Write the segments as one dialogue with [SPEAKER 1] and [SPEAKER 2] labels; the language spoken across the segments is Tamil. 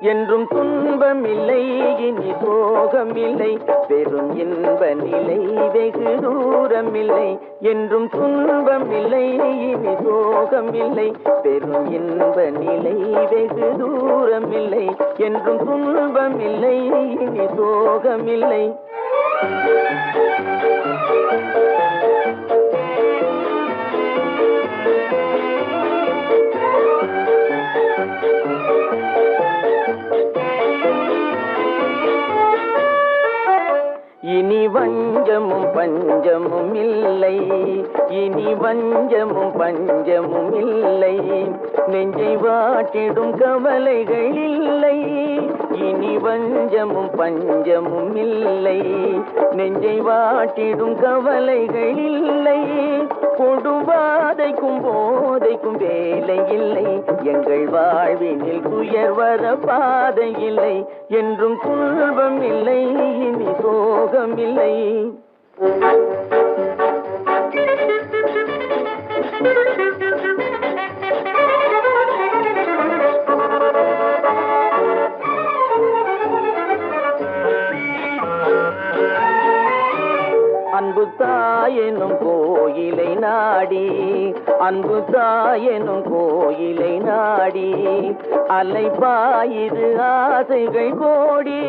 [SPEAKER 1] என்றும் துன்பமில்லை இனி சோகமில்லை பெரும் இன்ப நிலை வெகு தூரமில்லை. என்றும் துன்பமில்லை இனி சோகமில்லை பெரும் இன்ப நிலை வெகு தூரமில்லை. என்றும் துன்பமில்லை இனி சோகமில்லை பஞ்சமும் பஞ்சமும் இல்லை. இனி வஞ்சமும் பஞ்சமும் இல்லை. நெஞ்சை வாட்டிடும் கவலைகள் இல்லை. இனி வஞ்சமும் பஞ்சமும் இல்லை. நெஞ்சை வாட்டிடும் கவலைகள் இல்லை. கொடுவாதைக்கும் போதைக்கும் வேலை இல்லை. எங்கள் வாழ்வினில் துயர் வர பாதை இல்லை. என்றும் துன்பம் சுகமில்லை அன்பு தாயெனும் கோயிலை நாடி அன்பு தாயெனும் கோயிலை நாடி அலைப்பாயிரு ஆசைகள் கோடி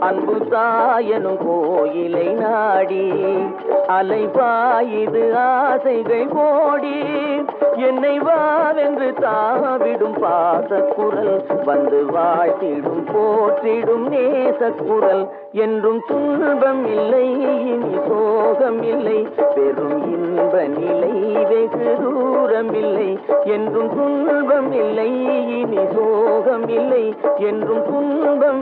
[SPEAKER 1] அன்பு தாயெனும் கோயிலை நாடி அலைப்பாயிரு ஆசைகள் கோடி என்னை வாவென்று தாவிடும் பாசக்குரல் வந்து வாழ்த்திடும் போற்றிடும் நேசக்குரல் என்றும் துன்பம் இல்லை இனி சோகம் இல்லை பெரும் இன்ப நிலை வெகு தூரம் இல்லை என்றும் துன்பம் இல்லை இனி சோகம் இல்லை என்றும் துன்பம்